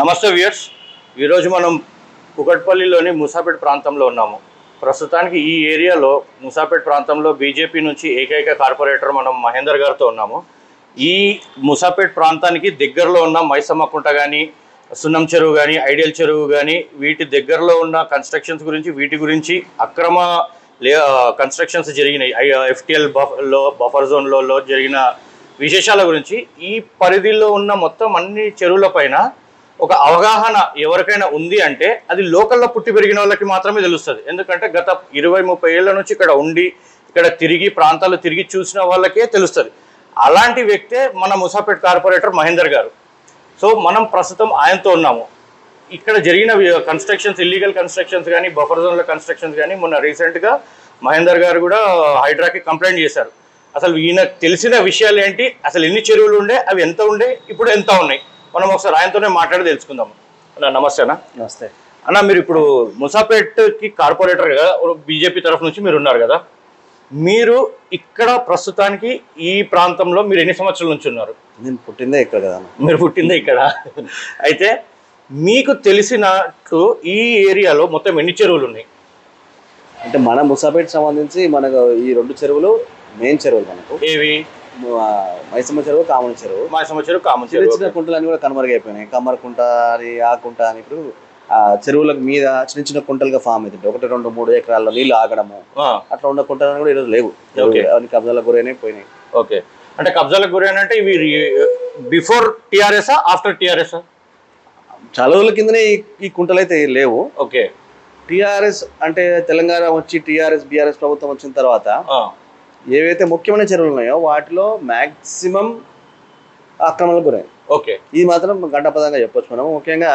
నమస్తే వియర్స్ ఈరోజు మనం కుకట్పల్లిలోని ముసాపేట్ ప్రాంతంలో ఉన్నాము. ప్రస్తుతానికి ఈ ఏరియాలో ముసాపేట్ ప్రాంతంలో బీజేపీ నుంచి ఏకైక కార్పొరేటర్ మనం మహేందర్ గారితో ఉన్నాము. ఈ ముసాపేట్ ప్రాంతానికి దగ్గరలో ఉన్న మైసమ్మకుంట కానీ సున్నం చెరువు కానీ ఐడియల్ చెరువు కానీ వీటి దగ్గరలో ఉన్న కన్స్ట్రక్షన్స్ గురించి వీటి గురించి అక్రమ లే కన్స్ట్రక్షన్స్ జరిగినాయి. ఎఫ్టిఎల్ బఫర్లో బఫర్ జోన్లలో జరిగిన విశేషాల గురించి ఈ పరిధిలో ఉన్న మొత్తం అన్ని చెరువులపైన ఒక అవగాహన ఎవరికైనా ఉంది అంటే అది లోకల్లో పుట్టి పెరిగిన వాళ్ళకి మాత్రమే తెలుస్తుంది. ఎందుకంటే గత ఇరవై ముప్పై ఏళ్ళ నుంచి ఇక్కడ ఉండి ఇక్కడ తిరిగి ప్రాంతాలు తిరిగి చూసిన వాళ్ళకే తెలుస్తుంది. అలాంటి వ్యక్తే మన ముసాపేట్ కార్పొరేటర్ మహేందర్ గారు. సో మనం ప్రస్తుతం ఆయనతో ఉన్నాము. ఇక్కడ జరిగిన కన్స్ట్రక్షన్స్ ఇల్లీగల్ కన్స్ట్రక్షన్స్ కానీ బఫర్ జోన్ల కన్స్ట్రక్షన్స్ కానీ మొన్న రీసెంట్గా మహేందర్ గారు కూడా హైడ్రాకి కంప్లైంట్ చేశారు. అసలు ఈయన తెలిసిన విషయాలు ఏంటి అసలు ఎన్ని చెరువులు ఉండే? అవి ఎంత ఉండే? ఇప్పుడు ఎంత ఉన్నాయి? మనం ఒకసారి ఆయనతోనే మాట్లాడి తెలుసుకుందాం అన్న నమస్తే అన్న. నమస్తే. అన్న మీరు ఇప్పుడు ముసాపేట్కి కార్పొరేటర్గా బీజేపీ తరఫు నుంచి మీరు ఉన్నారు కదా మీరు ఇక్కడ ప్రస్తుతానికి ఈ ప్రాంతంలో మీరు ఎన్ని సంవత్సరాల నుంచి ఉన్నారు? నేను పుట్టిందే ఇక్కడ కదా. మీరు పుట్టిందే ఇక్కడ. అయితే మీకు తెలిసినట్లు ఈ ఏరియాలో మొత్తం ఎన్ని చెరువులు ఉన్నాయి? అంటే మన ముసాపేట్ సంబంధించి మనకు ఈ రెండు చెరువులు మెయిన్ చెరువులు మనకు. ఏవి? మైసమ్మ చెరువు కామన్ చెరువు. మా చెరువు కామన్ చెరువు చిన్న కుంటలన్నీ కూడా కనుమరుగైపోయినాయి. కమ్మరకుంట అని ఆ కుంట అని ఇప్పుడు ఆ చెరువులకు మీద చిన్న చిన్న కుంటలుగా ఫామ్ అవుతుంటాయి ఒకటి రెండు మూడు ఎకరాల్లో నీళ్ళు ఆగడము. అట్లా ఉన్న కుంటలు కూడా ఈరోజు లేవు. అన్ని కబ్జాలకు గురైనాయి పోయినాయి. ఓకే. అంటే కబ్జాలకు గురైనంటే ఇవి బిఫోర్ టిఆర్ఎస్ ఆఫ్టర్ టిఆర్ఎస్? చాలా రోజుల కిందనే ఈ- కుంటలు అయితే లేవు. ఓకే. టిఆర్ఎస్ అంటే తెలంగాణ వచ్చి టిఆర్ఎస్ బిఆర్ఎస్ ప్రభుత్వం వచ్చిన తర్వాత ఏవైతే ముఖ్యమైన చెరువులు ఉన్నాయో వాటిలో మాక్సిమం ఆక్రమణలకు గురయ్యాయి ఓకే. ఇది మాత్రం గంటపదంగా చెప్పొచ్చు మనం ముఖ్యంగా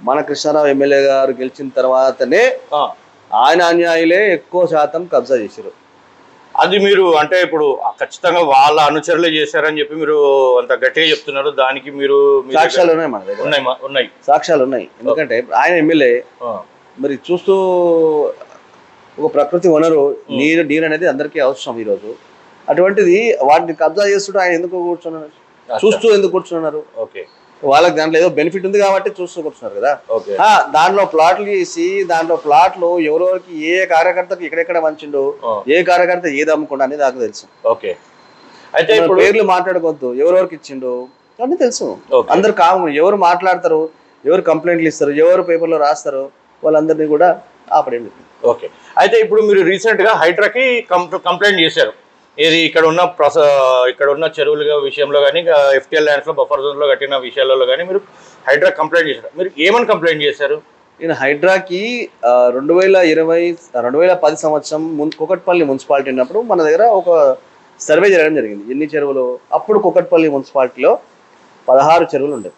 మన కృష్ణారావు ఎమ్మెల్యే గారు గెలిచిన తర్వాతనే ఆయన అన్యాయులే ఎక్కువ శాతం కబ్జా చేశారు అది మీరు అంటే ఇప్పుడు ఖచ్చితంగా వాళ్ళ అనుచరులే చేశారని చెప్పి మీరు అంత గట్టిగా చెప్తున్నారు. దానికి మీరు సాక్ష్యాలు ఉన్నాయి మన దగ్గర. ఉన్నాయి సాక్ష్యాలు ఉన్నాయి. ఎందుకంటే ఆయన ఎమ్మెల్యే మరి చూస్తూ ఒక ప్రకృతి వనరు నీరు నీరు అనేది అందరికీ అవసరం ఈరోజు. అటువంటిది వాటిని కబ్జా చేస్తుంటే ఆయన ఎందుకు కూర్చున్నారు? చూస్తూ ఎందుకు కూర్చున్నారు? ఓకే. వాళ్ళకి దాంట్లో ఏదో బెనిఫిట్ ఉంది కాబట్టి చూస్తూ కూర్చున్నారు కదా. దాంట్లో ప్లాట్లు చేసి దాంట్లో ప్లాట్లు ఎవరెవరికి ఏ కార్యకర్తకు ఎక్కడెక్కడ మంచిండు ఏ కార్యకర్త ఏది అమ్ముకుండా అనేది నాకు తెలుసు. ఓకే. అయితే ఇప్పుడు పేర్లు మాట్లాడుకోవద్దు. ఎవరెవరికి ఇచ్చిండు అన్నీ తెలుసు. అందరు కాము. ఎవరు మాట్లాడతారు? ఎవరు కంప్లైంట్లు ఇస్తారు? ఎవరు పేపర్లో రాస్తారు? వాళ్ళందరినీ కూడా ఆపడండి ఓకే. అయితే ఇప్పుడు మీరు రీసెంట్గా హైడ్రాకి కంప్లైంట్ చేశారు. ఏది ఇక్కడ ఉన్న ప్రస ఇక్కడ ఉన్న చెరువుల విషయంలో కానీ ఎఫ్టిఎల్ ల్యాండ్స్లో బఫర్ జోన్లో కట్టిన విషయాలలో కానీ మీరు హైడ్రా కంప్లైంట్ చేశారు. మీరు ఏమని కంప్లైంట్ చేశారు? నేను హైడ్రాకి రెండు వేల ఇరవై రెండు వేల పది సంవత్సరం మున్ కుకట్పల్లి మున్సిపాలిటీ ఉన్నప్పుడు మన దగ్గర ఒక సర్వే జరగడం జరిగింది. ఎన్ని చెరువులు? అప్పుడు కుకట్పల్లి మున్సిపాలిటీలో పదహారు చెరువులు ఉండేవి.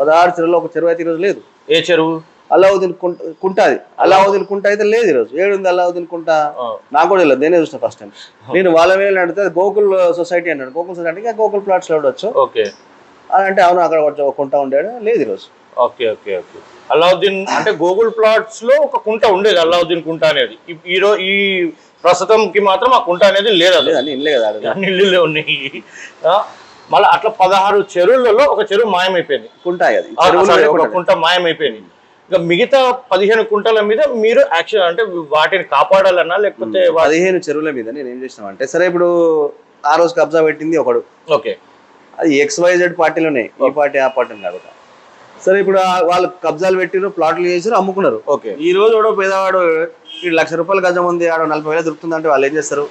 పదహారు చెరువులు. ఒక చెరువు అయితే ఈరోజు లేదు. ఏ చెరువు? అల్లావుద్దీన్ కుంట కుంట అది. అల్లావుద్దీన్ కుంట అయితే లేదు ఈరోజు. ఏడుంది అల్లావుద్దీన్ కుంట? నాకు కూడా తెలియదు నేనే చూసిన ఫస్ట్ టైం నేను వాళ్ళ వేలు అడిగితే గోకుల్ సొసైటీ అన్నాడు. గోకుల్ సొసైటీకి గోకుల్ ప్లాట్స్లో ఉండొచ్చు. ఓకే. అని అంటే అవును అక్కడ ఒక కుంట ఉండాడు లేదు ఈరోజు. Okay okay okay. అల్లావుద్దీన్ అంటే గూగుల్ ప్లాట్స్లో ఒక కుంట ఉండేది అల్లావుద్దీన్ కుంట అనేది. ఈ- ఈ రో ఈ ప్రస్తుతంకి మాత్రం ఆ కుంట అనేది లేదు అది లేదు అని ఇల్లే కదా. అన్ని ఇళ్ళులే ఉన్నాయి. మళ్ళీ అట్లా పదహారు చెరువులలో ఒక చెరువు మాయమైపోయింది. కుంట. కుంట మాయమైపోయింది. ఇంకా మిగతా పదిహేను కుంటల మీద మీరు యాక్షన్ అంటే వాటిని కాపాడాలన్నా లేకపోతే పదిహేను చెరువుల మీద నేను ఏం చేసినా అంటే సరే ఇప్పుడు ఆ రోజు కబ్జా పెట్టింది ఒకడు. ఓకే. అది ఎక్స్ వైజెడ్ పార్టీలు ఉన్నాయి ఈ పార్టీ ఆ పార్టీ కాబట్టి సరే ఇప్పుడు వాళ్ళు కబ్జాలు పెట్టిరు ప్లాట్లు చేసారు అమ్ముకున్నారు. ఓకే. ఈ రోజు ఎవడో పేదవాడు ఈ లక్ష రూపాయల గజం ఉంది ఆడ నలభై వేలు దొరుకుతుందంటే వాళ్ళు ఏం చేస్తారు?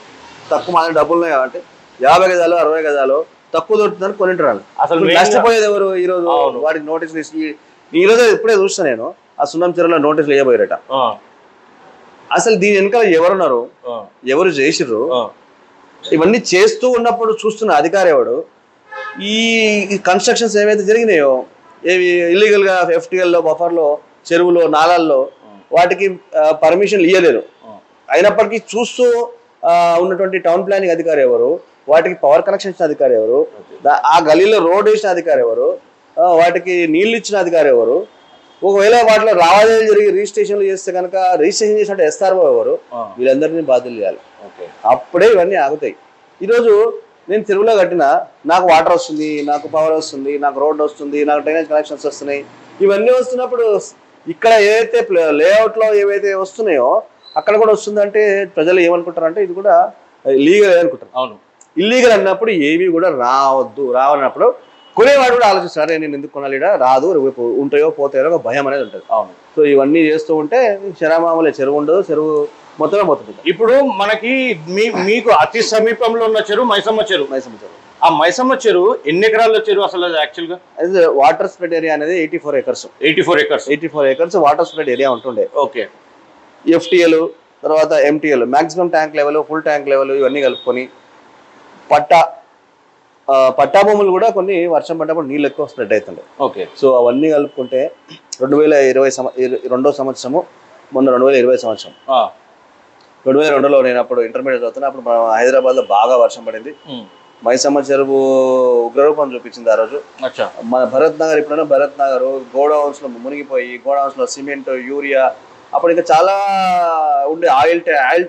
తక్కువ మన డబ్బులు ఉన్నాయి అంటే యాభై గజాలు అరవై గజాలు తక్కువ దొరుకుతుందని కొనింటారు అసలు నష్టపోయేది ఎవరు ఈ రోజు. వాడికి నోటీసులు ఇచ్చి ఈ రోజు ఇప్పుడే చూస్తా నేను. ఆ సున్నం చెరువులో నోటీసులు వేయబోయారట. అసలు దీని వెనకాల ఎవరున్నారు? ఎవరు చేసిర్రు ఇవన్నీ చేస్తూ ఉన్నప్పుడు చూస్తున్న అధికారి ఎవడు? ఈ కన్స్ట్రక్షన్స్ ఏవైతే జరిగినాయో ఏవి ఇల్లీగల్గా FTL లో బఫర్లో చెరువులో నాలాల్లో వాటికి పర్మిషన్లు ఇవ్వలేరు. అయినప్పటికీ చూస్తూ ఉన్నటువంటి టౌన్ ప్లానింగ్ అధికారి ఎవరు? వాటికి పవర్ కనెక్షన్ ఇచ్చిన అధికారి ఎవరు? ఆ గలీలో రోడ్ వేసిన అధికారి ఎవరు? వాటికి నీళ్ళు ఇచ్చిన అధికారి ఎవరు? ఒకవేళ వాటిలో లావాదేవీలు జరిగి రిజిస్ట్రేషన్లు చేస్తే కనుక రిజిస్ట్రేషన్ చేసినట్టు ఎస్ఆర్ఓ ఎవరు? వీళ్ళందరినీ బాధ్యులు చేయాలి. ఓకే. అప్పుడే ఇవన్నీ ఆగుతాయి. ఈరోజు నేను చెరువులో కట్టిన నాకు వాటర్ వస్తుంది నాకు పవర్ వస్తుంది నాకు రోడ్ వస్తుంది నాకు డ్రైనేజ్ కనెక్షన్స్ వస్తున్నాయి. ఇవన్నీ వస్తున్నప్పుడు ఇక్కడ ఏదైతే లేఅవుట్లో ఏవైతే వస్తున్నాయో అక్కడ కూడా వస్తుందంటే ప్రజలు ఏమనుకుంటారు అంటే ఇది కూడా లీగల్ అనుకుంటారు. అవును. ఇల్లీగల్ అన్నప్పుడు ఏవి కూడా రావద్దు. రావన్నప్పుడు కొనేవాడు కూడా ఆలోచిస్తారు "అరే, నేను ఎందుకు కొనాలి ఈడ? రాదు రేపు ఉంటాయో పోతాయో ఒక భయం అనేది ఉంటుంది. అవును. సో ఇవన్నీ చేస్తూ ఉంటే శరామామలే చెరువు ఉండదు చెరువు మొత్తమే పోతుంది ఇప్పుడు మనకి మీ మీకు అతి సమీపంలో ఉన్న చెరువు మైసమ్మ చెరువు. మైసమ్మ చెరువు. ఆ మైసమ్మ చెరువు ఎన్ని ఎకరాల చెరువు అసలు అది యాక్చువల్గా? అయితే వాటర్ స్ప్రెడ్ ఏరియా అనేది eighty four acres eighty four acres eighty four acres water spread area ఉంటుండే ఓకే ఎఫ్టిఎల్ తర్వాత MTL maximum tank level full tank level ఇవన్నీ కలుపుకొని పట్టా ఆ, పట్టా భూములు కూడా కొన్ని వర్షం పడ్డప్పుడు నీళ్ళు ఎక్కువ స్ప్రెడ్ అవుతుండే ఓకే. సో అవన్నీ కలుపుకుంటే రెండు వేల ఇరవై రెండో సంవత్సరము మొన్న రెండు వేల ఇరవై సంవత్సరం. రెండు వేల రెండులో నేను అప్పుడు ఇంటర్మీడియట్ చదువుతున్నా అప్పుడు మన హైదరాబాద్లో బాగా వర్షం పడింది. మైసమ్మ చెరువు ఉగ్రరూపం చూపించింది ఆ రోజు. మన భరత్ నగర్ ఇప్పుడైనా భరత్ నగర్ గోడౌన్స్లో మునిగిపోయి గోడౌన్స్లో సిమెంట్ యూరియా అప్పుడు ఇంకా చాలా ఉండే ఆయిల్ ఆయిల్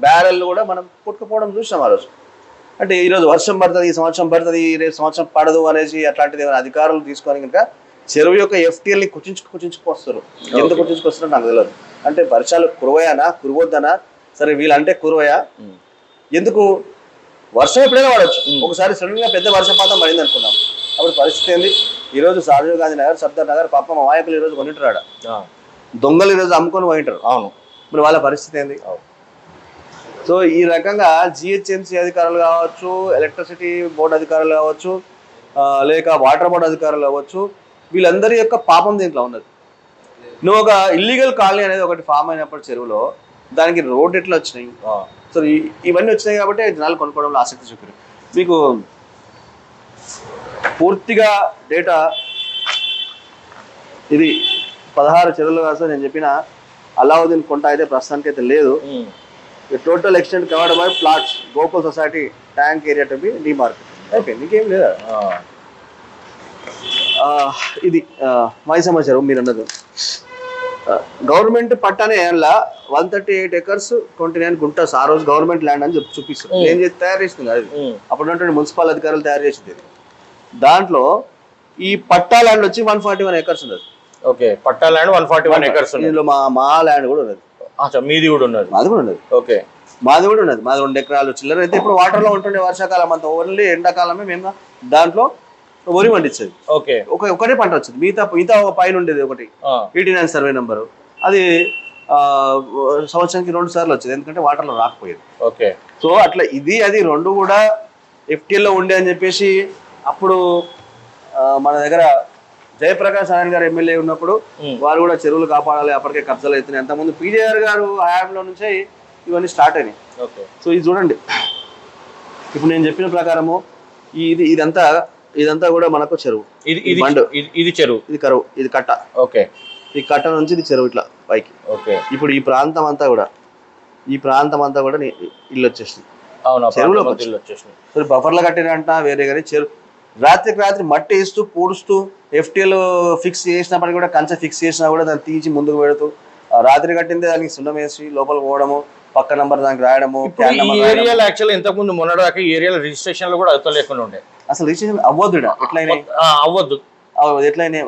బ్యారెల్ కూడా మనం కొట్టుకుపోవడం చూసాం ఆ రోజు. అంటే ఈ రోజు వర్షం పడుతుంది ఈ సంవత్సరం పడుతుంది ఈ రేపు సంవత్సరం పడదు అనేసి అట్లాంటిది ఏమైనా అధికారులు తీసుకొని కనుక చెరువు యొక్క FTL ని కుచించు కుచించుకొస్తారు ఎందుకు కుచించుకొస్తారో నాకు తెలియదు. అంటే వర్షాలు కురవయానా కురవద్దనా? సరే వీళ్ళంటే కురవయా? ఎందుకు? వర్షం ఎప్పుడైనా పడవచ్చు ఒకసారి సడన్గా పెద్ద వర్షపాతం పడింది అనుకున్నాం అప్పుడు పరిస్థితి ఏంది? ఈ రోజు రాజీవ్ గాంధీ నగర్ సర్దార్ నగర్ పాపం అమాయకులు ఈ రోజు కొనింటారు దొంగలు ఈ రోజు అమ్ముకొని పోయింటారు. అవును. మరి వాళ్ళ పరిస్థితి ఏంది? సో ఈ రకంగా జిహెచ్ఎంసీ అధికారులు కావచ్చు ఎలక్ట్రిసిటీ బోర్డు అధికారులు కావచ్చు లేక వాటర్ బోర్డు అధికారులు కావచ్చు వీళ్ళందరి యొక్క పాపం దీంట్లో ఉన్నది. నువ్వు ఒక ఇల్లీగల్ కాలనీ అనేది ఒకటి ఫామ్ అయినప్పుడు చెరువులో దానికి రోడ్ ఎట్లా వచ్చినాయి? సో ఇవన్నీ వచ్చినాయి కాబట్టి జనాలు కొనుక్కోవడంలో ఆసక్తి చూపారు. మీకు పూర్తిగా డేటా ఇది పదహారు చెరువులు కాదు నేను చెప్పిన అలావుద్దీన్ కొంట అయితే ప్రస్తుతానికి అయితే లేదు total extent covered by plots Gokul society tank area to be demarcate అయిపోయింది ఇంకేం లేదా? ఆ, ఇది ఆ, మైసమ్మ చెరువు మీరు అన్నది గవర్నమెంట్ పట్టానే ఏళ్ళ one thirty eight acres twenty nine guntas ఆ రోజు గవర్నమెంట్ ల్యాండ్ అని చెప్పి చూపిస్తారు నేను చేసి తయారు చేసింది అది? అప్పుడు మున్సిపల్ అధికారులు తయారు చేసింది. దాంట్లో ఈ పట్టా ల్యాండ్ వచ్చి వన్ ఫార్టీ వన్ ఎకర్స్ ఉన్నది. Okay patta land one forty one acres ఉంది ఇందులో మా మా ల్యాండ్ కూడా ఉన్నది. మీది కూడా ఉన్నది. మాది కూడా ఉన్నది. ఓకే. మాది కూడా ఉన్నది. మాది రెండు ఎకరాలు చిల్లర. అయితే ఇప్పుడు వాటర్లో ఉంటుండే వర్షాకాలం అంతా. ఓన్లీ ఎండాకాలమే మేము దాంట్లో వరి పండించేది. ఓకే. ఒక ఒకటే పంట వచ్చింది. మిగతా మిగతా ఒక పైన ఉండేది ఒకటి. ఎయిటీ నైన్ సర్వే నెంబరు అది సంవత్సరానికి రెండు సార్లు వచ్చేది. ఎందుకంటే వాటర్లో రాకపోయేది. ఓకే. సో అట్లా ఇది అది రెండు కూడా ఎఫ్టీఎల్లో ఉండే అని చెప్పేసి అప్పుడు మన దగ్గర జయప్రకాష్ నారాయణ గారు ఎమ్మెల్యే ఉన్నప్పుడు. వారు కూడా చెరువులు కాపాడాలి అప్పటికే కబ్జాలు అవుతున్నాయి. అంతకుముందు పీజేఆర్ గారు హయాంలో నుంచే ఇవన్నీ స్టార్ట్ అయినాయి. ఓకే. సో ఇది చూడండి. ఇప్పుడు నేను చెప్పిన ప్రకారము ఇది ఇదంతా ఇదంతా కూడా మనకు చెరువు. ఇది ఇది బండు. ఇది- ఇది చెరువు. ఇది కరువు ఇది కట్ట. ఓకే. ఈ కట్ట నుంచి ఇది చెరువు ఇట్లా పైకి. ఓకే. ఇప్పుడు ఈ ప్రాంతం అంతా కూడా ఈ ప్రాంతం అంతా కూడా ఇల్లు వచ్చేసింది అవునా మధ్యలో వచ్చేసింది బఫర్లు కట్టినంట వేరే కానీ చెరువు రాత్రికి రాత్రి మట్టి వేస్తూ పూడుస్తూ ఎఫ్టీఎల్ ఫిక్స్ చేసినప్పటికీ కూడా కంచె ఫిక్స్ చేసినా కూడా దాన్ని తీసి ముందుకు పెడుతూ రాత్రి కట్టిందే దానికి సున్నం వేసి లోపల పోవడము పక్క నంబర్ దానికి రాయడము ఇప్పుడు క్యాన్ ఈ నంబర్ రాయడము. ఏరియాలో యాక్చువల్ ఇంతకు ముందు మొన్నటిదాకా ఈ ఏరియాలో రిజిస్ట్రేషన్ కూడా అవుతా లేకుండా ఉండే అసలు రిజిస్ట్రేషన్ అవ్వదు ఈడ. ఎట్లయినా అవ్వద్దు అవ్వదు ఎట్లయినా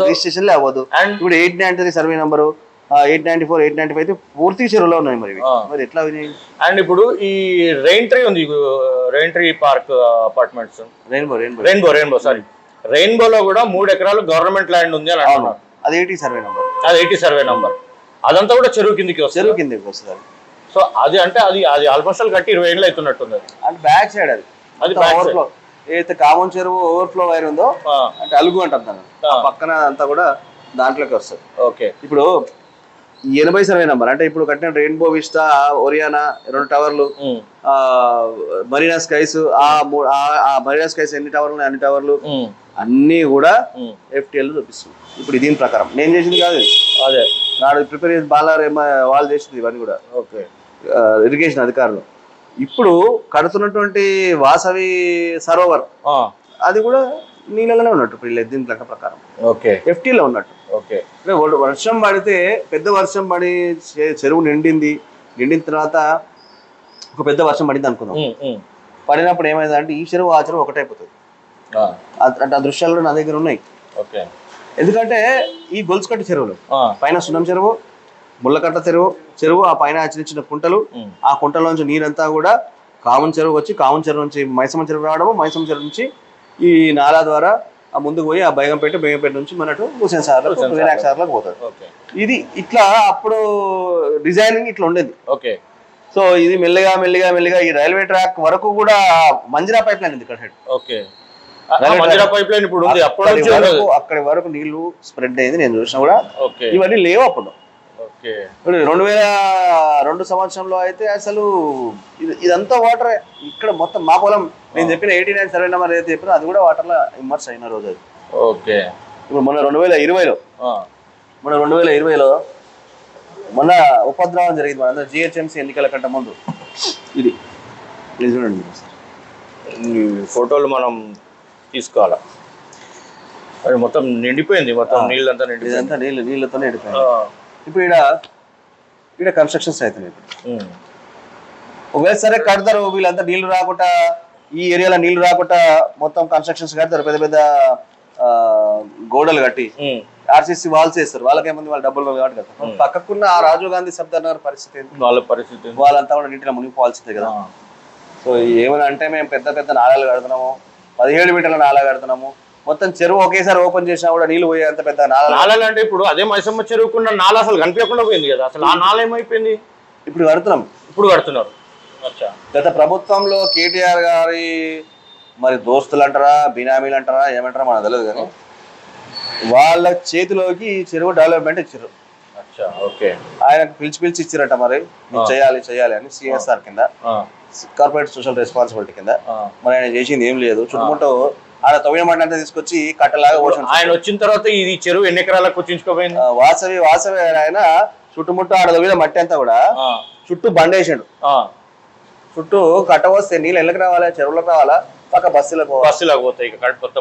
రిజిస్ట్రేషన్ అవ్వదు ఇప్పుడు eight ninety three survey number eight ninety four eight ninety five అయితే పూర్తి చెరువులో ఉన్నాయి మరి ఇవి. మరి ఎట్లా విని- అండ్ ఇప్పుడు ఈ రెయిన్ ట్రీ ఉంది rain tree park apartments. Rainbow rainbow rainbow rainbow sorry రెయిన్బోలో కూడా మూడు ఎకరాలు గవర్నమెంట్ ల్యాండ్ ఉంది అని అవును. అంటున్నారు అది ఎయిటీ సర్వే నంబర్. అది ఎయిటీ సర్వే నంబర్. అదంతా కూడా చెరువు కిందికి వస్తుంది. చెరువు కిందకి వస్తుంది. అది సో అది అంటే అది అది ఆల్మోస్ట్ కట్టి ఇరవై ఏళ్ళు అవుతున్నట్టుంది అది. అంటే బ్యాక్ సైడ్ అది. అది back side. ఓవర్ఫ్లో ఏదైతే కామన్ చెరువు ఓవర్ఫ్లో వైర్ ఉందో ఆ, అంటే అలుగు అంటాం దాన్ని. ఆ. ఆ పక్కన అంతా కూడా దాంట్లోకి వస్తుంది. ఓకే. ఇప్పుడు ఎనభై సర్వే నంబర్. అంటే ఇప్పుడు కట్టిన రెయిన్బో విస్టా ఒరియానా రెండు టవర్లు మరీనా స్కైస్ ఆ మరీనా స్కైస్ ఎన్ని టవర్లు ఉన్నాయి అన్ని టవర్లు అన్నీ కూడా. ఎఫ్టీఎల్ చూపిస్తుంది. ఇప్పుడు దీని ప్రకారం. నేను చేసింది కాదు. అదే. నాడు ప్రిపేర్ చేసి బాలార్ వాళ్ళు చేసింది ఇవన్నీ కూడా. ఓకే. ఇరిగేషన్ అధికారులు. ఇప్పుడు కడుతున్నటువంటి వాసవి సరోవర్ అది కూడా నీళ్ళలోనే ఉన్నట్టు ఇప్పుడు వీళ్ళ దీని లెక్క ప్రకారం. ఓకే. ఎఫ్టీలో ఉన్నట్టు. ఓకే. అంటే వర్షం పడితే పెద్ద వర్షం పడి చెరువు నిండింది. నిండిన తర్వాత ఒక పెద్ద వర్షం పడింది అనుకుందాం. పడినప్పుడు ఏమైందంటే ఈ చెరువు ఆ చెరువు ఒకటైపోతుంది. ఆ, ఆ- అంటే ఆ దృశ్యాలు నా దగ్గర ఉన్నాయి. ఓకే. ఎందుకంటే ఈ గొలుసుకట్టు చెరువులు పైన సున్నం చెరువు ముళ్ళకట్ట చెరువు చెరువు ఆ పైన చిన్న చిన్న కుంటలు ఆ కుంటలోంచి నీరంతా కూడా కామన్ చెరువు వచ్చి కామన్ చెరువు నుంచి మైసమ్మ చెరువు రావడము మైసమ్మ చెరువు నుంచి ఈ నాలా ద్వారా ఆ ముందుకు పోయి ఆ బేగంపేట బేగంపేట నుంచి మనటు హుసేన్ సార్లకు హుస్సేన్ వినాయక సార్లకు ఓకే. ఇది ఇట్లా అప్పుడు డిజైనింగ్ ఇట్లా ఉండేది. ఓకే. సో ఇది మెల్లిగా మెల్లిగా మెల్లిగా ఈ రైల్వే ట్రాక్ వరకు కూడా మంజిరా పైప్ లైన్ ఉంది ఇక్కడ head. ఓకే. పైప్ లైన్ ఇప్పుడు అక్కడి వరకు నీళ్ళు స్ప్రెడ్ అయింది నేను చూసినా కూడా. ఇవన్నీ లేవు అప్పుడు. రెండు వేల రెండు సంవత్సరంలో అయితే అసలు ఇది ఇదంతా వాటర్. ఇక్కడ మొత్తం మా పొలం నేను చెప్పిన ఎయిటీ నైన్ సర్వే నెంబర్ ఏదైతే చెప్పినా అది కూడా వాటర్లో ఇమ్మర్స్ అయిన రోజు అది. ఓకే. ఇప్పుడు మొన్న రెండు వేల ఇరవైలో మొన్న రెండు వేల ఇరవైలో మొన్న ఉపద్రవం జరిగింది మన జిహెచ్ఎంసీ ఎన్నికల కంటే ముందు. ఇది. ఇది చూడండి ఫోటోలు మనం తీసుకోవాలా? అది మొత్తం నిండిపోయింది మొత్తం నీళ్ళంతా నిండిపోయింది. నీళ్ళు నీళ్ళతోనే ఆ, ఎండిపోయింది ఇప్పుడు ఈడ ఈడ కన్స్ట్రక్షన్స్ అవుతున్నాయి ఇప్పుడు ఒకవేళ సరే కడతారు వీళ్ళంతా నీళ్ళు రాకుండా ఈ ఏరియాలో నీళ్ళు రాకుండా మొత్తం కన్స్ట్రక్షన్స్ కడతారు పెద్ద పెద్ద గోడలు కట్టి ఆర్సీసీ వాల్స్ వేస్తారు వాళ్ళకి ఏముంది వాళ్ళ డబ్బులు కాబట్టి కదా. పక్కకున్న ఆ రాజీవ్ గాంధీ సబ్దార్ నగర్ పరిస్థితి వాళ్ళ పరిస్థితి? వాళ్ళంతా కూడా నీటిలో మునిగిపోవాల్సిందే కదా. సో ఏమని అంటే మేము పెద్ద పెద్ద నాళాలు కడుతున్నాము. పదిహేడు మీటర్ల నాలా కడుతున్నాము. మొత్తం చెరువు ఒకేసారి ఓపెన్ చేసినా కూడా నీళ్ళు పోయేంత పెద్ద నాళాలు అంటే ఇప్పుడు అదే మైసమ్మ చెరువుకున్న నాల అసలు కనిపించకుండా పోయింది కదా. అసలు ఆ నాల ఏమైపోయింది? ఇప్పుడు కడుతున్నాం. ఇప్పుడు కడుతున్నారు. గత ప్రభుత్వంలో కేటీఆర్ గారి మరి దోస్తులు అంటారా బినామీలు అంటారా ఏమంటారా మనకు తెలియదు కానీ వాళ్ళ చేతిలోకి ఈ చెరువు డెవలప్మెంట్ ఇచ్చారు. అచ్చా ఓకే. ఆయనకు పిలిచి పిలిచి ఇచ్చారట మరి. చేయాలి చేయాలి అని సిఎస్ఆర్ కింద కార్పొరేట్ సోషల్ రెస్పాన్సిబిలిటీ కింద. మరి ఆయన చేసింది ఏం లేదు. చుట్టుముట్టు ఆడ తవ్విన మట్టి అంతా తీసుకొచ్చి కట్టలాగా పోషణ ఆయన వచ్చిన తర్వాత ఇది చెరువు ఎన్ని ఎకరాలకు కుచించుకోపోయింది వాసవి వాసవి ఆయన చుట్టుముట్టు ఆడ తవ్విన మట్టి అంతా కూడా చుట్టూ బండేసాడు చుట్టూ కట్ట వస్తే నీళ్ళు ఎళ్ళకి రావాలా చెరువులకు రావాలా? పక్క బస్సులకు బస్సులకు పోతాయి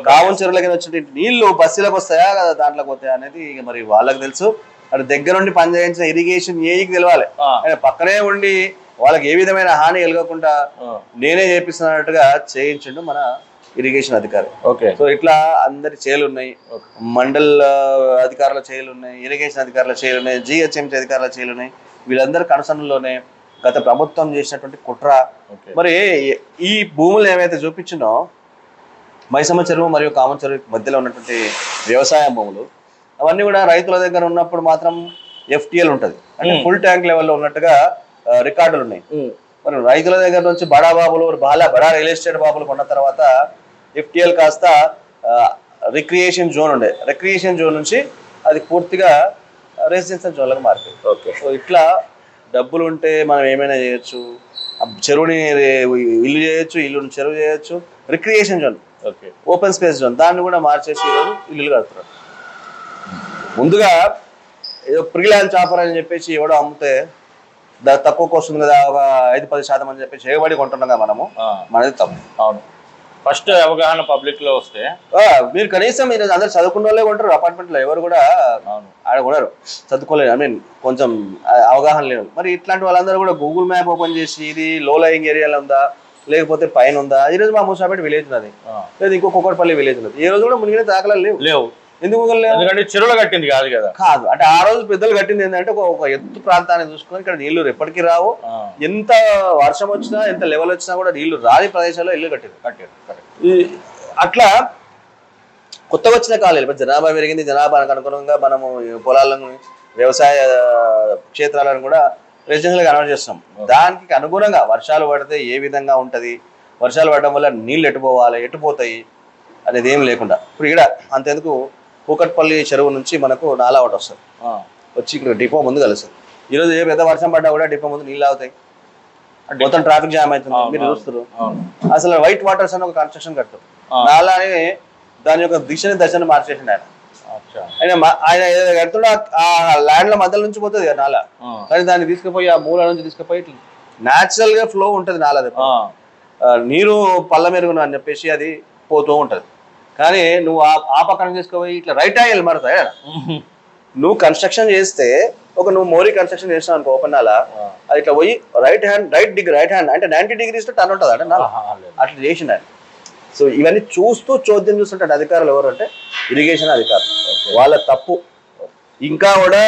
కావలి చెరువుల కింద వచ్చే నీళ్ళు బస్సులకు వస్తాయా కదా దాంట్లోకి పోతాయా అనేది ఇక మరి వాళ్ళకి తెలుసు. అటు దగ్గర నుండి పని చేయించిన ఇరిగేషన్ ఏకి తెలవాలి. పక్కనే ఉండి వాళ్ళకి ఏ విధమైన హాని కలగకుండా నేనే చేపిస్తున్నట్టుగా చేయించిండు మన ఇరిగేషన్ అధికారి. ఓకే. సో ఇట్లా అందరి చేలు ఉన్నాయి. మండల్ అధికారుల చేలు ఉన్నాయి ఇరిగేషన్ అధికారుల చేలు ఉన్నాయి జిహెచ్ఎంసీ అధికారుల చేలు ఉన్నాయి. వీళ్ళందరి కనసనలోనే గత ప్రభుత్వం చేసినటువంటి కుట్ర. మరి ఈ భూములు ఏవైతే చూపించినో మైసమ్మ చెరువు మరియు కామన్ చెరువు మధ్యలో ఉన్నటువంటి వ్యవసాయ భూములు అవన్నీ కూడా రైతుల దగ్గర ఉన్నప్పుడు మాత్రం ఎఫ్టిఎల్ ఉంటుంది. అంటే. ఫుల్ ట్యాంక్ లెవెల్లో ఉన్నట్టుగా రికార్డులు ఉన్నాయి. మరి రైతుల దగ్గర నుంచి బడా బాబులు బాలా బడా రియల్ ఎస్టేట్ బాబులు కొన్న తర్వాత ఎఫ్టిఎల్ కాస్త రిక్రియేషన్ జోన్ ఉండే. రిక్రియేషన్ జోన్ నుంచి అది పూర్తిగా రెసిడెన్షియల్ జోన్లకు మారిపోయింది. ఓకే. సో ఇట్లా డబ్బులు ఉంటే మనం ఏమైనా చేయొచ్చు? చెరువుని ఇల్లు చేయొచ్చు ఇల్లుని చెరువు చేయొచ్చు. Recreation zone. Okay. Open space zone. దాన్ని కూడా మార్చేసి ఈరోజు ఇల్లులు కడుతున్నారు. ముందుగా ఏదో ప్రిలాన్స్ ఆఫర్ అని చెప్పేసి ఎవడో అమ్మితే తక్కువకు వస్తుంది కదా ఒక ఐదు పది శాతం అని చెప్పేసి ఎగబడి కొంటున్నాం కదా మనము. మనది తప్పు. అవును. ఫస్ట్ అవగాహన పబ్లిక్లో వస్తే. మీరు కనీసం మీరు అందరు చదువుకున్న వాళ్ళే కొంటారు apartment లో ఎవరు కూడా అవును. ఆడ కొనరు. చదువుకోలేదు ఐ మీన్ కొంచెం అవగాహన లేదు మరి ఇట్లాంటి వాళ్ళందరూ కూడా గూగుల్ మ్యాప్ ఓపెన్ చేసి ఇది లో లయింగ్ ఏరియాలో ఉందా లేకపోతే పైన ఉందా? ఈ రోజు మా మూసాపేట విలేజ్ ఉన్నది లేదు ఇంకో కుక్కడపల్లి విలేజ్ ఉన్నది. ఈ రోజు కూడా మునిగిన దాఖలాలు లేవు. లేవు. ఎందుకు? ఎందుకంటే చెరువులు కట్టింది కాదు కదా. కాదు. అంటే ఆ రోజు పెద్దలు కట్టింది ఏంటంటే ఒక ఎత్తు ప్రాంతాన్ని చూసుకొని ఇక్కడ నీళ్ళు ఎప్పటికీ రావు. ఎంత వర్షం వచ్చినా ఎంత లెవెల్ వచ్చినా కూడా నీళ్ళు రాని ప్రదేశాల్లో ఇల్లు కట్టారు కట్టారు. అట్లా కొత్తగా వచ్చిన కాలేజీ ఇప్పుడు జనాభా పెరిగింది. జనాభానికి అనుగుణంగా మనము పొలాలను వ్యవసాయ క్షేత్రాలను కూడా రెసిడెన్షియల్గా కన్వర్ట్ చేస్తున్నాం. దానికి అనుగుణంగా వర్షాలు పడితే ఏ విధంగా ఉంటుంది? వర్షాలు పడడం వల్ల నీళ్ళు ఎటు పోవాలి ఎటు పోతాయి? అనేది ఏం లేకుండా. ఇప్పుడు ఇక్కడ అంతెందుకు కూకట్పల్లి చెరువు నుంచి మనకు నాలా ఒకటి వస్తుంది. వచ్చి ఇక్కడ డిపో ముందు కలుస్తుంది. ఈరోజు ఏ పెద్ద వర్షం పడ్డా కూడా డిపో ముందు నీళ్ళు అవుతాయి మొత్తం ట్రాఫిక్ జామ్ అవుతుంది. మీరు. చూస్తారు అసలు వైట్ వాటర్స్ అని ఒక కన్స్ట్రక్షన్ కట్టారు. ఆ. నాలాని దాని యొక్క దిశని దశని మార్చేసిండు ఆయన. ఆయన ఆయన కడుతుండో ఆ ల్యాండ్ల మధ్యలో నుంచి పోతుంది కదా నాల. ఆ, కానీ దాన్ని తీసుకుపోయి ఆ మూల నుంచి తీసుకుపోయి ఇట్లా న్యాచురల్గా ఫ్లో ఉంటుంది ఆ, నీరు పళ్ళ మెరుగును అని చెప్పేసి అది పోతూ ఉంటది. కానీ నువ్వు ఆ పక్కన తీసుకుపోయి ఇట్లా రైట్ ఆయిల్ మారుతాయి నువ్వు కన్స్ట్రక్షన్ చేస్తే ఒక నువ్వు మోరీ కన్స్ట్రక్షన్ చేసినావు అనుకో ఓపెన్ ఆ, అది ఇట్లా పోయి right hand right degree right hand అంటే నైన్టీ డిగ్రీస్ టర్న్ ఉంటుంది అంటే. అట్లా చేసిండు ఆయన. సో ఇవన్నీ చూస్తూ చోద్యం చూస్తుంటాడు అధికారులు ఎవరు అంటే ఇరిగేషన్ అధికారులు. వాళ్ళ తప్పు. ఇంకా కూడా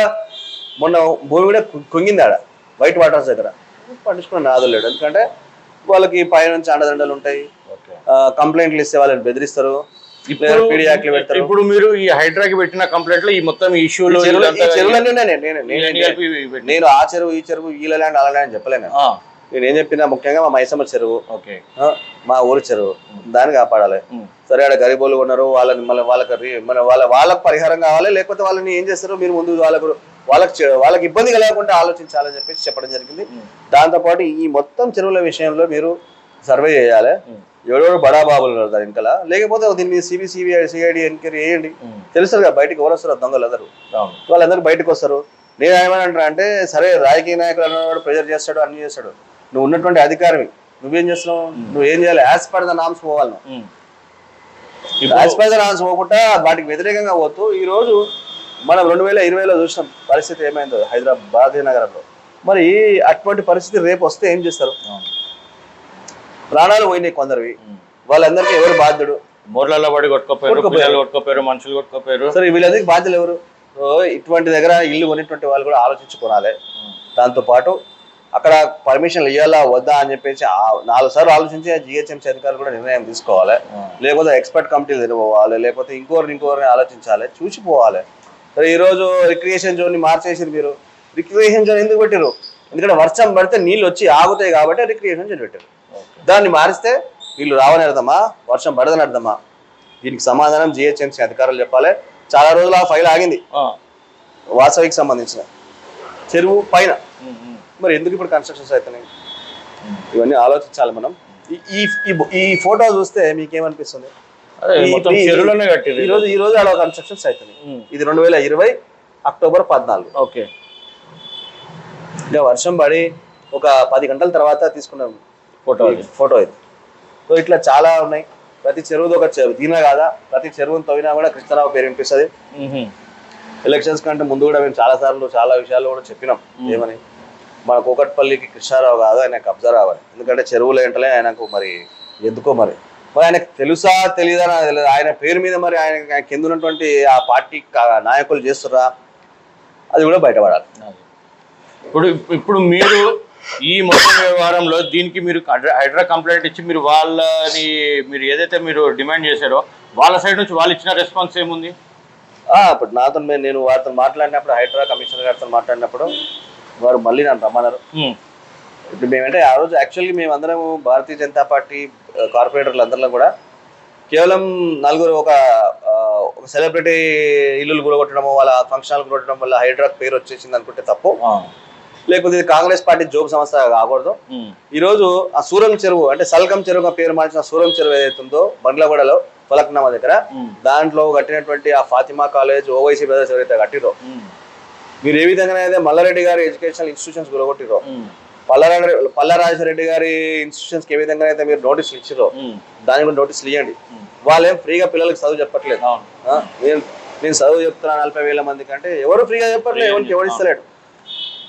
మొన్న భూమి కూడా కుంగింది ఆడ వైట్ వాటర్స్ దగ్గర. పట్టించుకున్న నాదులేడు ఎందుకంటే వాళ్ళకి పైనుంచి అండదండలు ఉంటాయి. కంప్లైంట్లు ఇస్తే వాళ్ళని బెదిరిస్తారు. ఇప్పుడు పెడతారు. ఇప్పుడు మీరు ఈ హైడ్రాకి పెట్టిన కంప్లైంట్లో ఈ మొత్తం ఈ ఇష్యూలు ఈ. నేను- ఆ చెరువు ఈ చెరువు వీళ్ళ ల్యాండ్ అలా ల్యాండ్ చెప్పలేను నేను. ఏం చెప్పినా ముఖ్యంగా మా మైసమ్మ చెరువు మా ఊరు చెరువు దాన్ని కాపాడాలి. సరే ఆడ గరీబోళ్ళు ఉన్నారు వాళ్ళని మళ్ళీ వాళ్ళకి మన వాళ్ళ వాళ్ళకి పరిహారం కావాలి లేకపోతే వాళ్ళని ఏం చేస్తారు మీరు ముందు వాళ్ళకు వాళ్ళకి వాళ్ళకి ఇబ్బంది కలగకుండా ఆలోచించాలని చెప్పేసి చెప్పడం జరిగింది. దాంతోపాటు ఈ మొత్తం చెరువుల విషయంలో మీరు సర్వే చేయాలి. ఎవరెవరు బడా బాబులు ఉన్నారు దాని ఇంకా లేకపోతే దీని మీద సిబి సిబిఐ సిఐడి ఎంక్వైరీ వేయండి ఉమ్, తెలుసు కదా బయటికి ఎవరు వస్తారు దొంగలు అందరూ. అవును. వాళ్ళందరూ బయటకు వస్తారు. నేను ఏమనంటా అంటే సరే రాజకీయ నాయకులు అన్నవాడు ప్రెజర్ చేస్తాడు అన్ని చేస్తాడు. నువ్వు ఉన్నటువంటి అధికారివి. నువ్వేం చేస్తున్నావు? నువ్వు ఏం చేయాలి? యాజ్ పర్ ద నామ్స్ పోవాలి. యాజ్ పర్ ద నామ్స్ పోకుండా వాటికి వ్యతిరేకంగా పోతూ ఈ రోజు మనం రెండు వేల ఇరవైలో చూసినాం. పరిస్థితి ఏమైందో హైదరాబాద్ నగరంలో. మరి అటువంటి పరిస్థితి రేపు వస్తే ఏం చేస్తారు. ప్రాణాలు పోయినాయి కొందరివి. వాళ్ళందరికీ ఎవరు బాధ్యుడు? మూర్లలో పడి కొట్టుకోపోయారు కొట్టుకుపోయారు. మనుషులు కొట్టుకోపోయారు. సరే వీళ్ళందరికీ బాధ్యులు ఎవరు? ఇటువంటి దగ్గర ఇల్లు కొనేటువంటి వాళ్ళు కూడా ఆలోచించుకోవాలి ఉమ్, దాంతో పాటు అక్కడ పర్మిషన్లు ఇవ్వాలా వద్దా అని చెప్పేసి నాలుగు సార్లు ఆలోచించి జిహెచ్ఎంసీ అధికారులు కూడా నిర్ణయం తీసుకోవాలి. లేకపోతే ఎక్స్పర్ట్ కమిటీలు తిరగపోవాలి లేకపోతే ఇంకోరిని ఇంకోరిని ఆలోచించాలి చూసిపోవాలి సరే ఈరోజు రిక్రియేషన్ జోన్ని మార్చేసారు మీరు. రిక్రియేషన్ జోన్ ఎందుకు పెట్టారు ఎందుకంటే వర్షం పడితే నీళ్ళు వచ్చి ఆగుతాయి కాబట్టి రిక్రియేషన్ జోన్ పెట్టారు. దాన్ని మారిస్తే వీళ్ళు రావని అర్థమా వర్షం పడదని అర్థమా దీనికి సమాధానం జిహెచ్ఎంసీ అధికారులు చెప్పాలి. చాలా రోజులు ఆ ఫైల్ ఆగింది. వాసవికి సంబంధించిన చెరువు పైన. మరి ఎందుకు ఇప్పుడు కన్స్ట్రక్షన్స్ అవుతున్నాయి. ఇవన్నీ ఆలోచించాలి మనం. ఈ- ఈ ఫోటో చూస్తే మీకేమనిపిస్తుంది? ఈ- రోజు ఈ రోజు అలా కన్స్ట్రక్షన్స్ అవుతున్నాయి. ఇది రెండు వేల ఇరవై అక్టోబర్ పద్నాలుగు. ఓకే. ఇంకా వర్షం పడి ఒక పది గంటల తర్వాత తీసుకున్నాం ఫోటో ఫోటో ఇది. సో ఇట్లా చాలా ఉన్నాయి. ప్రతి చెరువుది ఒక చెరువు. దీనా కాదా? ప్రతి చెరువుని తవ్వినా కూడా కృష్ణారావు పేరు వినిపిస్తుంది. ఎలక్షన్స్ కంటే ముందు కూడా మేము చాలా సార్లు చాలా విషయాలు కూడా చెప్పినాం. ఏమని? మన కూకట్పల్లికి కృష్ణారావు కాదు ఆయన కబ్జా రావాలి. ఎందుకంటే చెరువులు ఏంటలే ఆయనకు మరి ఎందుకో మరి. మరి ఆయనకు తెలుసా తెలియదా నాకు తెలియదు ఆయన పేరు మీద మరి ఆయన కింద ఉన్నటువంటి ఆ పార్టీ నాయకులు చేస్తుర్రా? అది కూడా బయటపడాలి. ఇప్పుడు ఇప్పుడు మీరు ఈ మొత్తం వ్యవహారంలో దీనికి మీరు హైడ్రా- కంప్లైంట్ ఇచ్చి మీరు వాళ్ళని మీరు ఏదైతే మీరు డిమాండ్ చేశారో వాళ్ళ సైడ్ నుంచి వాళ్ళు ఇచ్చిన రెస్పాన్స్ ఏముంది? ఇప్పుడు నాతో నేను వారితో మాట్లాడినప్పుడు హైడ్రా కమిషనర్ గారితో మాట్లాడినప్పుడు వారు మళ్ళీ నన్ను రమ్మన్నారు. ఇప్పుడు మేమంటే ఆ రోజు యాక్చువల్గా మేమందరం భారతీయ జనతా పార్టీ కార్పొరేటర్లు అందరిలో కూడా కేవలం నలుగురు ఒక ఒక సెలబ్రిటీ ఇల్లులు కూడగొట్టడము వాళ్ళ ఫంక్షన్లు కూడగొట్టడం వల్ల హైడ్రా పేరు వచ్చేసింది అనుకుంటే తప్పు. లేకపోతే ఇది కాంగ్రెస్ పార్టీ జోబు సంస్థ కాకూడదు. ఈ రోజు ఆ సూరం చెరువు అంటే సల్కం చెరువుగా పేరు మార్చిన సూరం చెరువు ఏదైతే ఉందో బండ్లగూడలో ఫలక్నామా దగ్గర దాంట్లో కట్టినటువంటి ఆ ఫాతిమా కాలేజ్ ఓవైసీ బ్రదర్స్ ఎవరైతే కట్టిరో మీరు ఏ విధంగా అయితే మల్లారెడ్డి గారి ఎడ్యుకేషనల్ ఇన్స్టిట్యూషన్స్ కూడగొట్టిరో ఉమ్, పల్లారెడ్డి పల్లారాజరెడ్డి గారి ఇన్స్టిట్యూషన్స్కి ఏ విధంగా అయితే మీరు నోటీసులు ఇచ్చిరో దానికి కూడా నోటీసులు ఇవ్వండి. వాళ్ళేం ఫ్రీగా పిల్లలకి చదువు చెప్పట్లేదు. నేను నేను చదువు చెప్తున్నా నలభై వేల మంది కంటే ఎవరు ఫ్రీగా చెప్పట్లేదు ఎవరికి ఎవరు ఇస్తలేడు.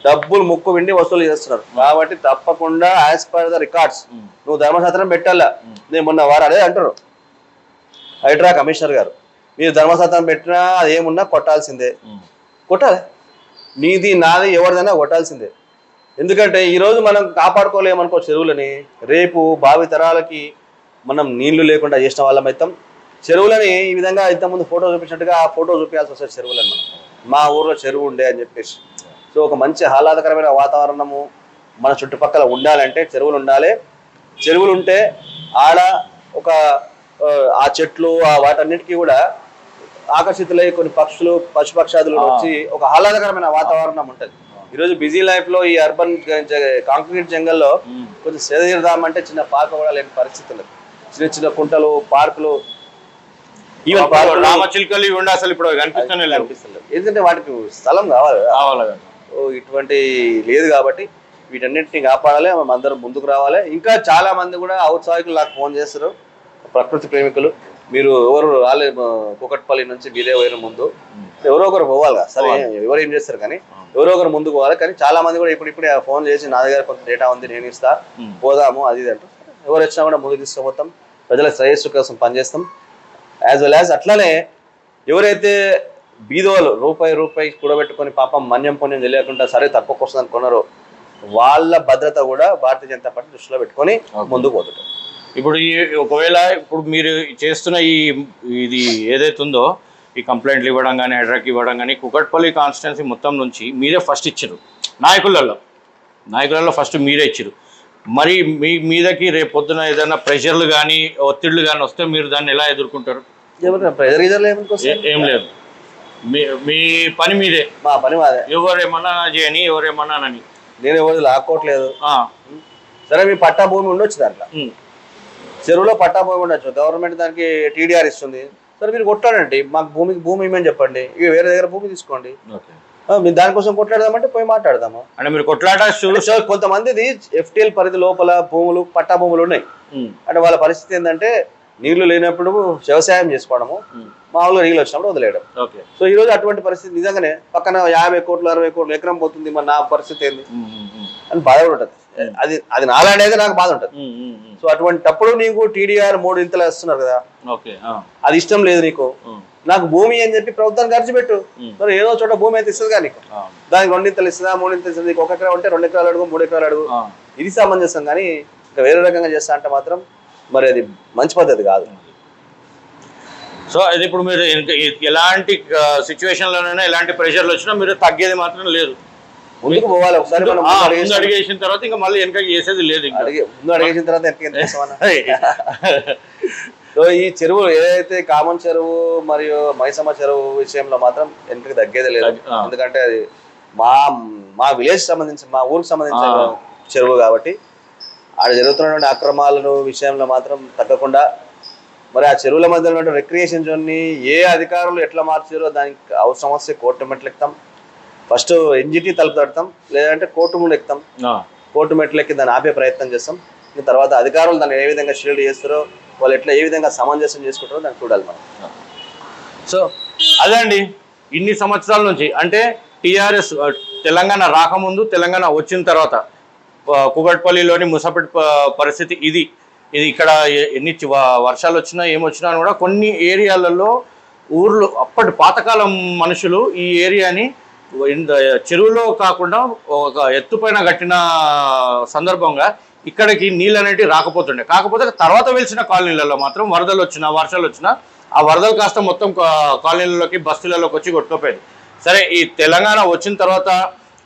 డబ్బులు ముక్కు విండి వసూలు చేస్తున్నారు. కాబట్టి తప్పకుండా యాజ్ పర్ ద రికార్డ్స్ నువ్వు ధర్మశాస్త్రం పెట్టాలా? నేను మొన్న వారు అదే అంటారు హైడ్రా కమిషనర్ గారు. మీరు ధర్మశాస్త్రం పెట్టినా అది ఏమున్నా కొట్టాల్సిందే. కొట్టాలి. నీది నాది ఎవరిదైనా కొట్టాల్సిందే. ఎందుకంటే ఈరోజు మనం కాపాడుకోలేమనుకో చెరువులని రేపు భావి తరాలకి మనం నీళ్ళు లేకుండా చేసిన వాళ్ళం అవుతాం చెరువులని ఈ విధంగా ఇంతకుముందు ఫోటో చూపించినట్టుగా ఆ ఫోటో చూపించాల్సి వస్తుంది చెరువులని మనం. మా ఊర్లో చెరువు ఉండే అని చెప్పేసి. సో ఒక మంచి ఆహ్లాదకరమైన వాతావరణము మన చుట్టుపక్కల ఉండాలంటే చెరువులు ఉండాలి. చెరువులు ఉంటే ఆడ ఒక ఆ, చెట్లు ఆ వాటన్నిటికీ కూడా ఆకర్షితులై కొన్ని పక్షులు పశుపక్షాదులు. వచ్చి ఒక ఆహ్లాదకరమైన వాతావరణం ఉంటుంది. ఈరోజు బిజీ లైఫ్లో ఈ అర్బన్ కాంక్రీట్ జంగల్లో. కొంచెం సేదీరదామంటే చిన్న పార్క్ కూడా లేని పరిస్థితులు. చిన్న చిన్న కుంటలు పార్కులు. ఈవెన్ పార్కులు రామచిలుకలు ఇవి ఉండి అసలు ఇప్పుడు కనిపిస్తూనే కనిపిస్తలేదు ఎందుకంటే వాటికి స్థలం కావాలి. కావాలి ఇటువంటి లేదు కాబట్టి వీటన్నిటిని కాపాడాలి అందరం ముందుకు రావాలి. ఇంకా చాలా మంది కూడా ఔత్సాహికులు నాకు ఫోన్ చేస్తారు ప్రకృతి ప్రేమికులు. మీరు ఎవరు రాలే కుకట్పల్లి నుంచి మీరే పోయిన ముందు. ఎవరో ఒకరు పోవాలి కదా సరే ఎవరు ఏం చేస్తారు కానీ ఎవరో ఒకరు ముందుకు పోవాలి. కానీ చాలా మంది కూడా ఇప్పుడు ఇప్పుడే ఫోన్ చేసి నా దగ్గర కొంత డేటా ఉంది నేను ఇస్తా. పోదాము అది ఇది అంటారు ఎవరు వచ్చినా కూడా ముందుకు తీసుకుపోతాం. ప్రజల శ్రేయస్సు కోసం పనిచేస్తాం. యాజ్ వెల్ యాజ్ అట్లానే ఎవరైతే బీదోలు రూపాయి రూపాయి కూడబెట్టుకొని పాపం మన్యం పుణ్యం తెలియకుండా సరే తక్కువ వస్తుంది అనుకున్నారు వాళ్ళ భద్రత కూడా భారతీయ జనతా పార్టీ దృష్టిలో పెట్టుకొని ముందుకు పోతుంటారు ఇప్పుడు ఈ ఒకవేళ ఇప్పుడు మీరు చేస్తున్న ఈ ఇది ఏదైతే ఉందో ఈ కంప్లైంట్లు ఇవ్వడం కానీ హెడ్రక్ ఇవ్వడం కానీ కుకట్పల్లి కాన్స్టిట్యున్సీ మొత్తం నుంచి మీరే ఫస్ట్ ఇచ్చారు నాయకులలో నాయకులలో ఫస్ట్ మీరే ఇచ్చారు మరి మీ మీదకి రేపు పొద్దున ఏదైనా ప్రెషర్లు కానీ ఒత్తిళ్ళు కానీ వస్తే మీరు దాన్ని ఎలా ఎదుర్కొంటారు? ఏం లేదు. మీ పని మీదే. మా పని మాదే. ఎవరేమన్నా చేయని ఎవరేమన్నా అని నేను ఎవరు లాక్కోవట్లేదు సరే మీ పట్టా భూమి ఉండొచ్చు దాంట్లో. చెరువులో పట్టా భూమి ఉండొచ్చు. గవర్నమెంట్ దానికి టీడీఆర్ ఇస్తుంది. సరే మీరు కొట్టాడండి మాకు భూమికి భూమి ఇవ్వమని చెప్పండి. ఇక వేరే దగ్గర భూమి తీసుకోండి. మీరు దానికోసం కొట్లాడదామంటే పోయి మాట్లాడదాము. అంటే మీరు కొట్లాట కొంతమందిది ఎఫ్టీఎల్ పరిధి లోపల భూములు పట్టా భూములు ఉన్నాయి. అంటే వాళ్ళ పరిస్థితి ఏంటంటే నీళ్ళు లేనప్పుడు వ్యవసాయం చేసుకోవడము. మామూలుగా నీళ్ళు వచ్చినప్పుడు వదిలేయడం. ఓకే. సో ఈ రోజు అటువంటి పరిస్థితి నిజంగానే పక్కన యాభై కోట్లు అరవై కోట్లు ఎకరం పోతుంది మరి నా పరిస్థితి ఏంది? అని బాధ కూడా ఉంటుంది. అది అది నాలాంటిదే నాకు బాధ ఉంటుంది. సో అటువంటిప్పుడు నీకు టీడీఆర్ మూడు ఇంతలు వేస్తున్నారు కదా? అది ఇష్టం లేదు నీకు. నాకు భూమి అని చెప్పి ప్రభుత్వానికి ఖర్చు పెట్టు. మరి ఏదో చోట భూమి అయితే ఇస్తుందిగా నీకు. ఆ, దానికి రెండింతలు ఇస్తుందా మూడింతలు ఇస్తుంది? నీకు ఒక ఎకరం ఉంటే రెండు ఎకరాలు అడుగు మూడు ఎకరాలు అడుగు. ఇది సమంజసం కానీ ఇంకా వేరే రకంగా చేస్తా అంటే మాత్రం మరి అది మంచి పద్ధతి కాదు. సో అది ఇప్పుడు మీరు ఎలాంటి సిచ్యువేషన్లోనైనా ఎలాంటి ప్రెషర్లు వచ్చినా మీరు తగ్గేది మాత్రం లేదు ముందుకు పోవాలి ఒకసారి ముందు ముందు అడిగేసి- అడిగేసిన తర్వాత ఇంకా మళ్ళీ వెనక చేసేది లేదు ఇంకా ముందు అడిగేసిన తర్వాత? హే. సో ఈ చెరువు ఏదైతే కామన్ చెరువు మరియు మైసమ్మ చెరువు విషయంలో మాత్రం వెనకకి తగ్గేదే లేదు. ఎందుకంటే అది మా మా విలేజ్ సంబంధించి మా ఊరికి సంబంధించిన. చెరువు కాబట్టి ఆడ జరుగుతున్నటువంటి అక్రమాలను విషయంలో మాత్రం తగ్గకుండా మరి ఆ చెరువుల మధ్య ఉన్నటువంటి రిక్రియేషన్ జోన్ని ఏ అధికారులు ఎట్లా మార్చారో దానికి అవసరం వస్తే కోర్టు మెట్లు ఎక్కుతాం ఫస్ట్ ఎన్జిటి తలుపు తడతాం లేదంటే కోర్టు ముందు ఎక్కుతాం. కోర్టు మెట్లు ఎక్కి దాన్ని ఆపే ప్రయత్నం చేస్తాం. ఇంకా తర్వాత అధికారులు దాన్ని ఏ విధంగా షీల్డ్ చేస్తారో వాళ్ళు ఎట్లా ఏ విధంగా సమంజసం చేసుకుంటారో దాన్ని చూడాలి మనం. సో అదే అండి ఇన్ని సంవత్సరాల నుంచి అంటే టిఆర్ఎస్ తెలంగాణ రాకముందు తెలంగాణ వచ్చిన తర్వాత కుకట్పల్లిలోని ముసాపేట్ పరిస్థితి ఇది. ఇది ఇక్కడ ఎన్ని వర్షాలు వచ్చినా ఏమొచ్చినా కూడా కొన్ని ఏరియాలలో ఊర్లు అప్పటి పాతకాలం మనుషులు ఈ ఏరియాని చెరువులో కాకుండా ఒక ఎత్తుపైన కట్టిన సందర్భంగా ఇక్కడికి నీళ్ళు అనేటివి రాకపోతుండే. కాకపోతే తర్వాత వెలిసిన కాలనీలలో మాత్రం వరదలు వచ్చినా వర్షాలు వచ్చినా ఆ వరదలు కాస్త మొత్తం కాలనీలలోకి బస్తీలలోకి వచ్చి కొట్టుకుపోయేది. సరే ఈ తెలంగాణ వచ్చిన తర్వాత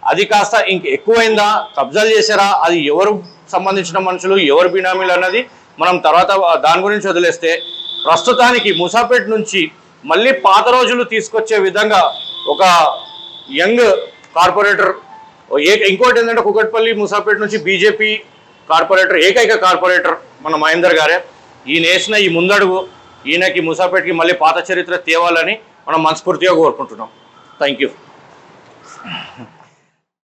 అది కాస్త ఇంక ఎక్కువైందా? కబ్జాలు చేశారా? అది ఎవరు సంబంధించిన మనుషులు ఎవరు బినామీలు అన్నది మనం తర్వాత దాని గురించి వదిలేస్తే ప్రస్తుతానికి ముసాపేట్ నుంచి మళ్ళీ పాత రోజులు తీసుకొచ్చే విధంగా ఒక యంగ్ కార్పొరేటర్ ఏ ఇంకోటి ఏంటంటే కుకట్పల్లి ముసాపేట్ నుంచి బీజేపీ కార్పొరేటర్ ఏకైక కార్పొరేటర్ మన మహేందర్ గారే. ఈయన వేసిన ఈ ముందడుగు ఈయనకి ముసాపేట్కి మళ్ళీ పాత చరిత్ర తేవాలని మనం మనస్ఫూర్తిగా కోరుకుంటున్నాం. Thank you